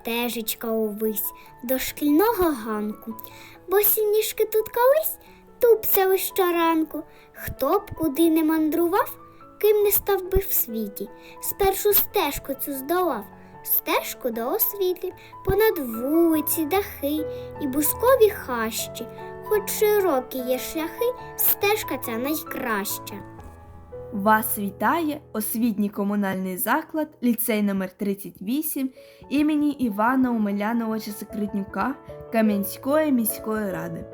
Стежечка увись до шкільного ганку, бо сініжки тут колись тупцяли щоранку. Хто б куди не мандрував, ким не став би в світі, спершу стежку цю здолав, стежку до освіти, понад вулиці, дахи і бускові хащі. Хоч широкі є шляхи, стежка ця найкраща. Вас вітає освітній комунальний заклад, ліцей номер 38 імені Івана Омеляновича Секретнюка Кам'янської міської ради.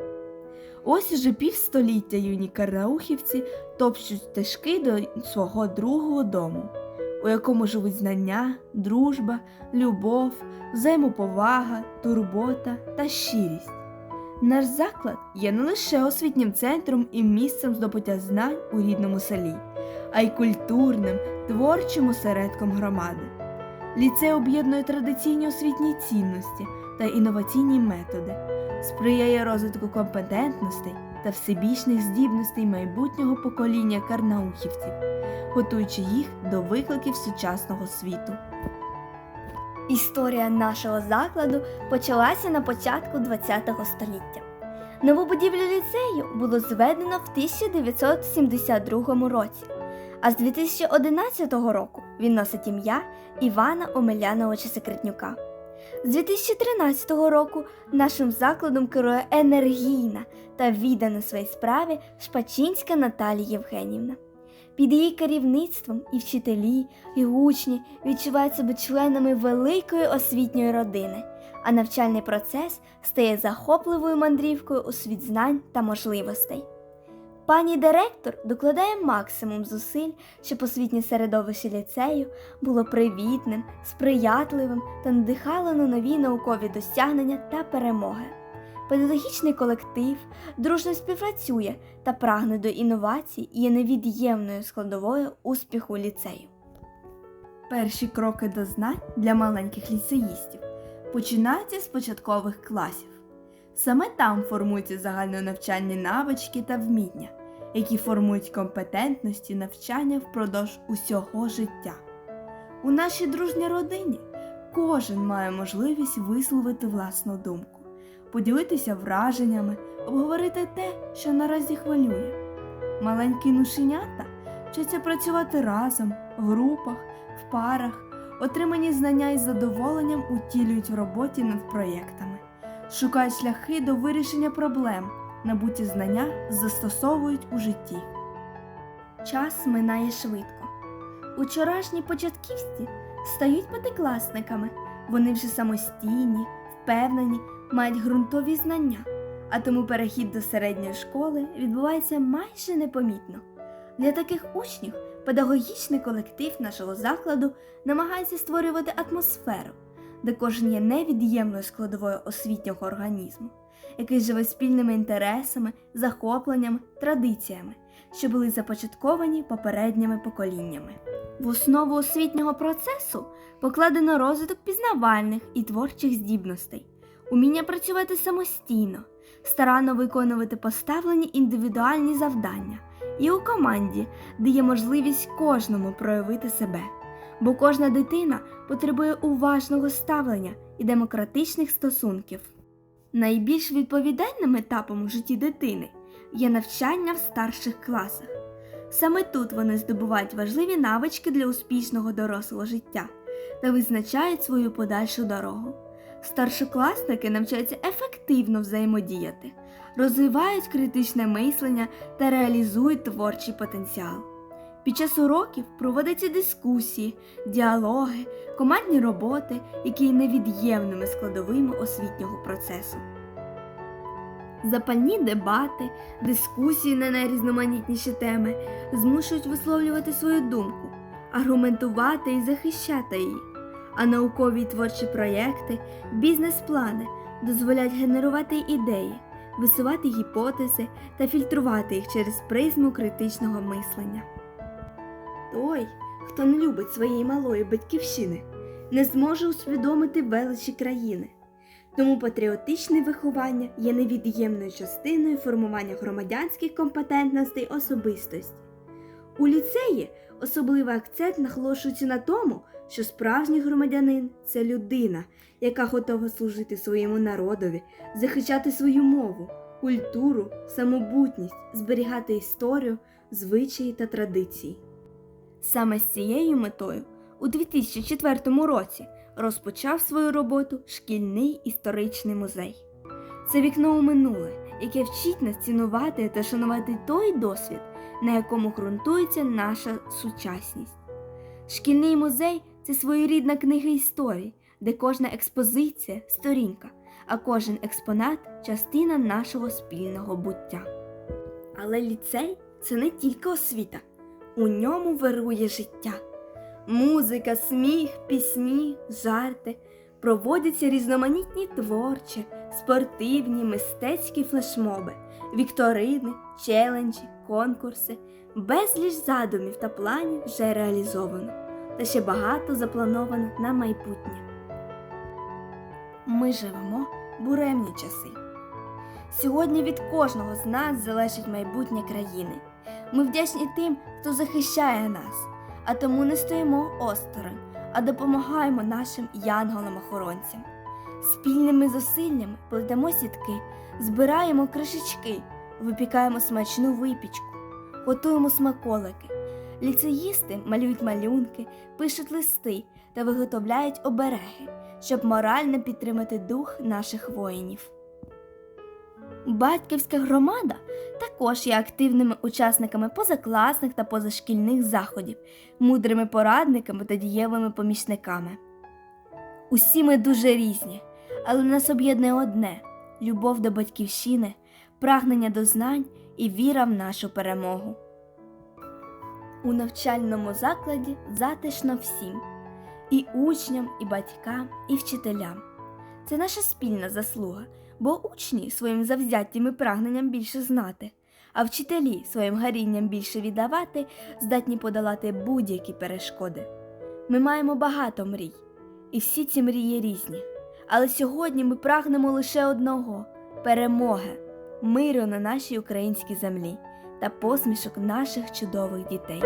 Ось уже півстоліття юні карнаухівці топчуть стежки до свого другого дому, у якому живуть знання, дружба, любов, взаємоповага, турбота та щирість. Наш заклад є не лише освітнім центром і місцем здобуття знань у рідному селі, а й культурним, творчим осередком громади. Ліцей об'єднує традиційні освітні цінності та інноваційні методи, сприяє розвитку компетентностей та всебічних здібностей майбутнього покоління карнаухівців, готуючи їх до викликів сучасного світу. Історія нашого закладу почалася на початку ХХ століття. Нову будівлю ліцею було зведено в 1972 році, а з 2011 року він носить ім'я Івана Омеляновича Секретнюка. З 2013 року нашим закладом керує енергійна та віддана своїй справі Шпачинська Наталія Євгенівна. Під її керівництвом і вчителі, і учні відчувають себе членами великої освітньої родини, а навчальний процес стає захопливою мандрівкою у світ знань та можливостей. Пані директор докладає максимум зусиль, щоб освітнє середовище ліцею було привітним, сприятливим та надихало на нові наукові досягнення та перемоги. Педагогічний колектив дружно співпрацює та прагне до інновацій і є невід'ємною складовою успіху ліцею. Перші кроки до знань для маленьких ліцеїстів починаються з початкових класів. Саме там формуються загальнонавчальні навички та вміння, які формують компетентності навчання впродовж усього життя. У нашій дружній родині кожен має можливість висловити власну думку, поділитися враженнями, обговорити те, що наразі хвилює. Маленькі нушенята вчаться працювати разом, в групах, в парах, отримані знання із задоволенням утілюють в роботі над проєктами, шукають шляхи до вирішення проблем, набуті знання застосовують у житті. Час минає швидко. Учорашні початківці стають п'ятикласниками. Вони вже самостійні, впевнені, мають ґрунтові знання, а тому перехід до середньої школи відбувається майже непомітно. Для таких учнів педагогічний колектив нашого закладу намагається створювати атмосферу, де кожен є невід'ємною складовою освітнього організму, який живе спільними інтересами, захопленнями, традиціями, що були започатковані попередніми поколіннями. В основу освітнього процесу покладено розвиток пізнавальних і творчих здібностей, уміння працювати самостійно, старанно виконувати поставлені індивідуальні завдання і у команді, де є можливість кожному проявити себе. Бо кожна дитина потребує уважного ставлення і демократичних стосунків. Найбільш відповідальним етапом у житті дитини є навчання в старших класах. Саме тут вони здобувають важливі навички для успішного дорослого життя та визначають свою подальшу дорогу. Старшокласники навчаються ефективно взаємодіяти, розвивають критичне мислення та реалізують творчий потенціал. Під час уроків проводяться дискусії, діалоги, командні роботи, які є невід'ємними складовими освітнього процесу. Запальні дебати, дискусії на найрізноманітніші теми змушують висловлювати свою думку, аргументувати і захищати її, а наукові й творчі проєкти, бізнес-плани дозволяють генерувати ідеї, висувати гіпотези та фільтрувати їх через призму критичного мислення. Той, хто не любить своєї малої батьківщини, не зможе усвідомити величі країни. Тому патріотичне виховання є невід'ємною частиною формування громадянських компетентностей особистості. У ліцеї особливий акцент наголошується на тому, що справжній громадянин це людина, яка готова служити своєму народові, захищати свою мову, культуру, самобутність, зберігати історію, звичаї та традиції. Саме з цією метою у 2004 році розпочав свою роботу шкільний історичний музей. Це вікно у минуле, яке вчить нас цінувати та шанувати той досвід, на якому ґрунтується наша сучасність. Шкільний музей це своєрідна книга історій, де кожна експозиція сторінка, а кожен експонат частина нашого спільного буття. Але ліцей це не тільки освіта, у ньому вирує життя. Музика, сміх, пісні, жарти, проводяться різноманітні творчі, спортивні, мистецькі флешмоби, вікторини, челенджі, конкурси, безліч задумів та планів вже реалізовано, та ще багато заплановано на майбутнє. Ми живемо буремні часи. Сьогодні від кожного з нас залежить майбутнє країни. Ми вдячні тим, хто захищає нас, а тому не стоїмо осторонь, а допомагаємо нашим янголам-охоронцям. Спільними зусиллями плетемо сітки, збираємо кришечки, випікаємо смачну випічку, готуємо смаколики. Ліцеїсти малюють малюнки, пишуть листи та виготовляють обереги, щоб морально підтримати дух наших воїнів. Батьківська громада також є активними учасниками позакласних та позашкільних заходів, мудрими порадниками та дієвими помічниками. Усі ми дуже різні, але нас об'єднує одне любов до батьківщини, прагнення до знань і віра в нашу перемогу. У навчальному закладі затишно всім і учням, і батькам, і вчителям. Це наша спільна заслуга, бо учні своїм завзяттям і прагненням більше знати, а вчителі своїм гарінням більше віддавати здатні подолати будь-які перешкоди. Ми маємо багато мрій, і всі ці мрії різні. Але сьогодні ми прагнемо лише одного перемоги, миру на нашій українській землі та посмішок наших чудових дітей.